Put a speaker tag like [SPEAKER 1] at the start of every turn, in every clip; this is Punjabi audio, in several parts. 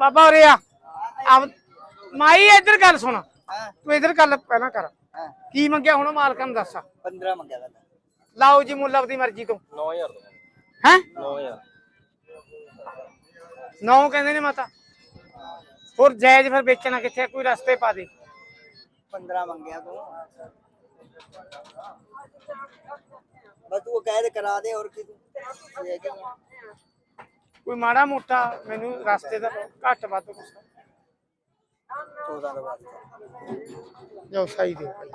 [SPEAKER 1] ਬਾਬਾ ਉਰੇ ਆ। ਆ ਮਾਈ ਇੱਧਰ ਗੱਲ ਸੁਣ।
[SPEAKER 2] ਹਾਂ।
[SPEAKER 1] ਤੂੰ ਇੱਧਰ ਗੱਲ ਪਹਿਲਾਂ ਕਰ।
[SPEAKER 2] ਹਾਂ।
[SPEAKER 1] ਕੀ ਮੰਗਿਆ ਹੁਣ ਮਾਲਕਾਂ ਨੂੰ ਦੱਸ।
[SPEAKER 2] 15 ਮੰਗਿਆ ਦਾ
[SPEAKER 1] ਲਾਓ ਜੀ ਮੁੱਲ ਆਪਦੀ ਮਰਜ਼ੀ ਤੋਂ।
[SPEAKER 3] 9000 ਦੋ
[SPEAKER 1] ਹੈ?
[SPEAKER 3] 9000
[SPEAKER 1] ਨੌ ਕਹਿੰਦੇ ਨੇ ਮਾਤਾ। ਹੋਰ ਜਾਇਜ਼ ਫਿਰ ਵੇਚਣਾ ਕਿੱਥੇ ਆ? ਕੋਈ ਰਸਤੇ ਪਾ ਦੇ।
[SPEAKER 2] 15 ਮੰਗਿਆ ਤੂੰ। ਬਸ ਤੂੰ ਕਹਿ ਦੇ ਕਰਾ ਦੇ ਹੋਰ ਕੀ ਤੂੰ। ਇਹ ਕਿ
[SPEAKER 1] ਕੋਈ ਮਾੜਾ ਮੋਟਾ ਮੈਨੂੰ ਰਸਤੇ ਦਾ ਘੱਟ ਵੱਧ ਕੁਛ
[SPEAKER 2] 14 ਦਾ ਬਾਅਦ
[SPEAKER 1] ਜੋ ਸਹੀ ਦੇ ਭਾਈ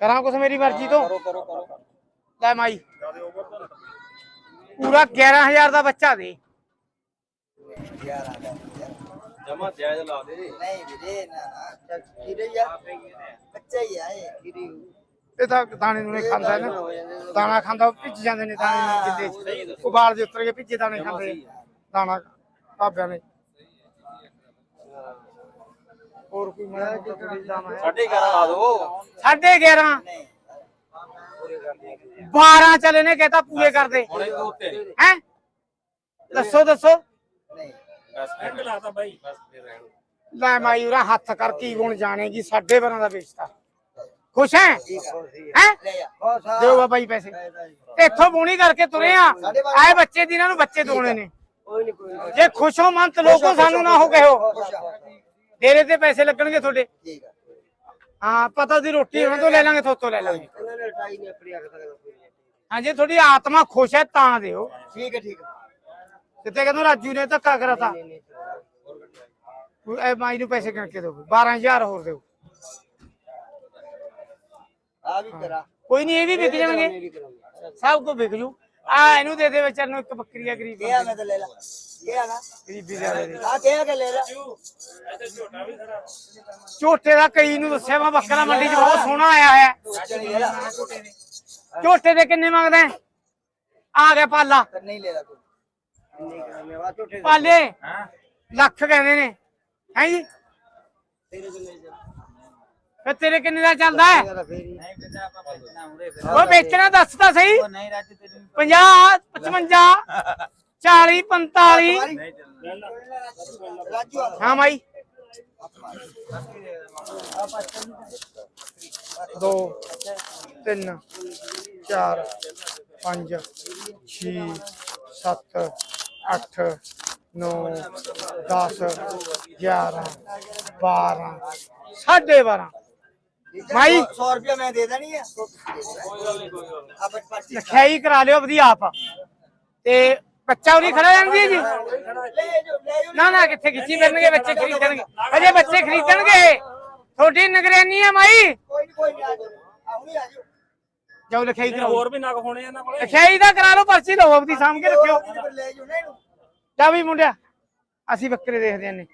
[SPEAKER 1] ਕਰਾਂ ਕੁਛ ਮੇਰੀ ਮਰਜ਼ੀ ਤੋਂ?
[SPEAKER 3] ਕਰੋ ਕਰੋ ਕਰੋ।
[SPEAKER 1] ਲੈ ਮਾਈ। ਪੂਰਾ 11000 ਦਾ ਬੱਚਾ ਦੇ।
[SPEAKER 2] ਯਾਰ ਆ ਗਿਆ
[SPEAKER 3] ਜਮਾ ਜਾਇਜ਼ ਲਾ ਦੇ।
[SPEAKER 2] ਨਹੀਂ ਵੀਰੇ ਨਾ ਨਾ ਕਿਰੇ ਯਾਰ ਬੱਚਾ ਹੀ ਆ। ਇਹ ਕਿਰੇ
[SPEAKER 1] ਇਹ ਤਾਂ ਦਾਣੇ ਨੂੰ ਨਹੀਂ ਖਾਂਦਾ ਨਾ। ਦਾਣਾ ਖਾਂਦਾ ਭਿੱਜ ਜਾਂਦੇ ਨੇ ਦਾਣੇ ਨੂੰ ਜਿੱਦੇ ਉਬਾਲ ਦੇ ਉੱਤਰ ਕੇ ਭਿੱਜੇ ਦਾਣੇ ਖਾਂਦੇ। ਦਾਣਾ ਭਾਬਿਆਂ ਨੇ। ਹੋਰ ਕੋਈ ਮਾੜਾ ਦਾਣਾ ਹੈ?
[SPEAKER 3] ਸਾਢੇ 11 ਲਾ ਦੋ।
[SPEAKER 1] ਸਾਢੇ 11
[SPEAKER 2] ਨਹੀਂ।
[SPEAKER 1] 12 ਚਲੇ ਨੇ ਕਹਤਾ ਪੂਰੇ ਕਰ ਦੇ।
[SPEAKER 3] ਹੁਣ ਇਹ ਦੋ ਤੇ
[SPEAKER 1] ਹੈ? ਦੱਸੋ ਦੱਸੋ।
[SPEAKER 3] ਐਂਡ ਲਾਤਾ ਬਾਈ।
[SPEAKER 1] ਲੈ ਮਾਈ ਉਰਾ ਹੱਥ ਕਰ ਕੀ ਗੁਣ ਜਾਣੇਗੀ ਸਾਢੇ 12 ਦਾ ਵੇਚਤਾ ਖੁਸ਼ ਹੈ? ਹੈ? ਦਿਓ ਬਾਬਾ ਜੀ ਪੈਸੇ। ਇੱਥੋਂ ਬੋਣੀ ਕਰਕੇ ਤੁਰੇ ਆ। ਆਏ ਬੱਚੇ ਦੀ ਇਹਨਾਂ ਨੂੰ ਬੱਚੇ ਦੋਣੇ ਨੇ।
[SPEAKER 2] ਕੋਈ ਨਹੀਂ ਕੋਈ ਨੀ।
[SPEAKER 1] ਜੇ ਖੁਸ਼ ਹੋ ਮੰਤ ਲੋਕੋ ਸਾਨੂੰ ਨਾ ਹੋ
[SPEAKER 2] ਆ।
[SPEAKER 1] ਤੇਰੇ ਤੇ ਪੈਸੇ ਲੱਗਣਗੇ ਤੁਹਾਡੇ? ਹਾਂ ਪਤਾ ਦੀ ਰੋਟੀ ਉਹਨਾਂ ਤੋਂ ਲੈ ਲਾਂਗੇ ਥੋਤੋਂ ਲੈ ਲਾਂਗੇ। ਹਾਂ ਜੇ ਤੁਹਾਡੀ ਆਤਮਾ ਖੁਸ਼ ਹੈ ਤਾਂ ਦਿਓ।
[SPEAKER 2] ਠੀਕ ਹੈ ਠੀਕ ਹੈ
[SPEAKER 1] ਕਿਤੇ ਕਹਿੰਦਾ ਰਾਜੂ ਨੇ ਧੱਕਾ ਕਰਾਤਾ ਇਹ ਮਾਈ ਨੂੰ ਪੈਸੇ ਕਿਣ ਕੇ ਦਿਓ 12000 ਹੋਰ ਦਿਓ।
[SPEAKER 2] ਆ ਵੀ ਕਰਾ।
[SPEAKER 1] ਕੋਈ ਨਹੀਂ ਇਹ ਵੀ ਵਿਕ ਜਾਣਗੇ। ਸਭ ਕੁਝ ਵਿਕ ਜੂ। ਆ ਇਹਨੂੰ ਦੇ ਦੇ ਵਿਚਾਰ ਨੂੰ ਇੱਕ ਬੱਕਰੀ ਆ ਗਰੀਬ
[SPEAKER 2] ਕਿਹਾ ਮੈਂ ਤਾਂ ਲੈ ਲਾ। ਕਿਹਾ ਨਾ।
[SPEAKER 1] ਗਰੀਬੀ ਦੇ
[SPEAKER 2] ਆ ਕਿਹਾ ਕਿ ਲੈ ਲਾ।
[SPEAKER 1] ਝੋਟੇ ਦਾ ਕਈ ਨੂੰ ਦੱਸਿਆ ਵਾ ਬੱਕਰਾ ਮੰਡੀ 'ਚ ਬਹੁਤ ਸੋਹਣਾ ਆਇਆ ਹੈ ਝੋਟੇ ਦੇ ਕਿੰਨੇ ਮੰਗਦਾ? ਆ ਗਿਆ ਪਾਲਾ।
[SPEAKER 2] ਨਹੀਂ ਲੈ ਲਾ
[SPEAKER 1] ਪਾਲੇ ਲੱਖ ਕਹਿੰਦੇ ਨੇ ਹੈ ਜੀ
[SPEAKER 2] ਤੇਰੇ ਤੋਂ ਲੈ ਜਾ
[SPEAKER 1] ਫਿਰ ਤੇਰੇ ਕਿੰਨੇ ਦਾ ਚੱਲਦਾ ਹੈ
[SPEAKER 2] ਮੇਰਾ ਫੇਰੀ
[SPEAKER 1] ਉਹ ਵੇਚਣਾ ਦੱਸ ਤਾਂ ਸਹੀ
[SPEAKER 2] ਨਹੀਂ ਰਾਜੂ ਤੈਨੂੰ
[SPEAKER 1] 50 55 40 45
[SPEAKER 2] ਰਾਜੂ ਆ
[SPEAKER 1] ਹਾਂ ਮਾਈ ਦੋ ਤਿੰਨ ਚਾਰ ਪੰਜ ਛੇ ਸੱਤ ਅੱਠ ਨੌ 10 11 12 ਸਾਢੇ 12 ਮਾਈ।
[SPEAKER 2] 100 ਰੁਪਏ ਮੈਂ ਦੇ ਦੇਣੀ ਆ। ਆ
[SPEAKER 1] ਲਖਾਈ ਕਰਾ ਲਿਓ ਵਧੀਆ ਆਪ। ਤੇ ਬੱਚਾ ਉਰੀ ਖੜਾ ਜਾਂਦੀ
[SPEAKER 2] ਜੀ?
[SPEAKER 1] ਨਾ ਨਾ ਕਿੱਥੇ ਖਿੱਚੀ ਫਿਰਨਗੇ ਬੱਚੇ ਖਰੀਦਣਗੇ। ਅਜੇ ਬੱਚੇ ਖਰੀਦਣਗੇ। ਤੁਹਾਡੀ ਨਿਗਰਾਨੀ ਹੈ ਮਾਈ।
[SPEAKER 2] ਕੋਈ ਨਹੀਂ ਕੋਈ ਨਹੀਂ ਆ ਜਾਓ। ਆਉਣੀ ਆ ਜਾਓ।
[SPEAKER 1] ਜਾਓ ਲਿਖਾਈ ਕਰਾਓ
[SPEAKER 3] ਹੋਰ ਵੀ ਨਗ ਹੋਣੇ ਇਹਨਾਂ ਕੋਲੇ।
[SPEAKER 1] ਲਿਖਾਈ ਦਾ ਕਰਾ ਲਓ ਪਰਚੀ ਲਓ ਆਪਦੀ ਸਾਂਭ ਕੇ ਰੱਖਿਓ।
[SPEAKER 2] ਲੈ ਜੋ ਨਾ ਇਹਨੂੰ।
[SPEAKER 1] ਜਾ ਵੀ ਮੁੰਡਿਆ ਅਸੀਂ ਬੱਕਰੇ ਦੇਖਦੇ ਆਂ ਨੇ